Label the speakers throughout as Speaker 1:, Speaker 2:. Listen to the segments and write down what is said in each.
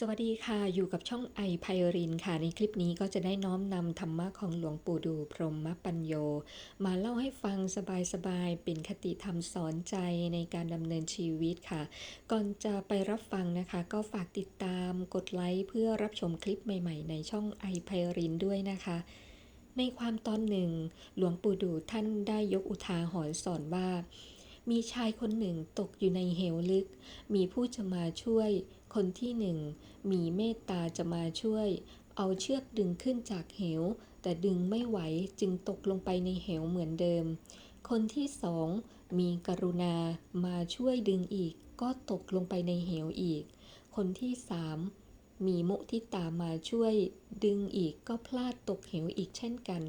Speaker 1: สวัสดีค่ะ อยู่กับช่องไอไพรินค่ะ ในคลิปนี้ก็จะได้น้อมนำธรรมะของหลวงปู่ดูพรหมปัญโย มาเล่าให้ฟังสบายๆ เป็นคติธรรมสอนใจในการดำเนินชีวิตค่ะ ก่อนจะไปรับฟังนะคะ ก็ฝากติดตามกดไลค์เพื่อรับชมคลิปใหม่ๆ ในช่องไอไพรินด้วยนะคะในความตอนหนึ่ง หลวงปู่ดูท่านได้ยกอุทาหรณ์สอนว่า มีชายคนหนึ่งตกอยู่ในเหวลึก มีผู้จะมาช่วย คนที่หนึ่งมีเมตตาจะมาช่วย เอาเชือกดึงขึ้นจากเหว แต่ดึงไม่ไหวจึงตกลงไปในเหวเหมือนเดิม คนที่สองมีกรุณามาช่วยดึงอีก ก็ตกลงไปในเหวอีก คนที่สาม มีมุทิตามาช่วยดึงอีกก็พลาดตกเหวอีกเช่นกัน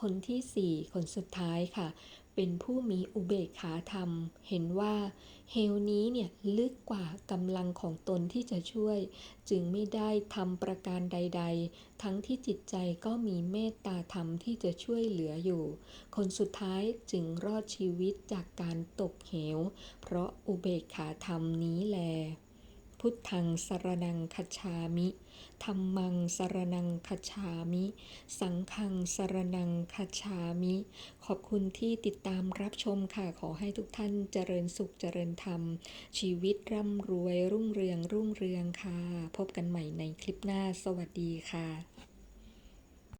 Speaker 1: คนที่สี่คนสุดท้ายค่ะ เป็นผู้มีอุเบกขาธรรม เห็นว่าเหวนี้เนี่ยลึกกว่ากำลังของตนที่จะช่วย จึงไม่ได้ทำประการใด ๆ ทั้งที่จิตใจก็มีเมตตาธรรมที่จะช่วยเหลืออยู่ คนสุดท้ายจึงรอดชีวิตจากการตกเหว เพราะอุเบกขาธรรมนี้แล พุทธังสรนังคชามิธรรมังสรนังคชามิ สังฆังสรนังคชามิ ขอบคุณที่ติดตามรับชมค่ะ ขอให้ทุกท่านเจริญสุขเจริญธรรม ชีวิตร่ำรวยรุ่งเรืองรุ่งเรืองค่ะ พบกันใหม่ในคลิปหน้า สวัสดีค่ะ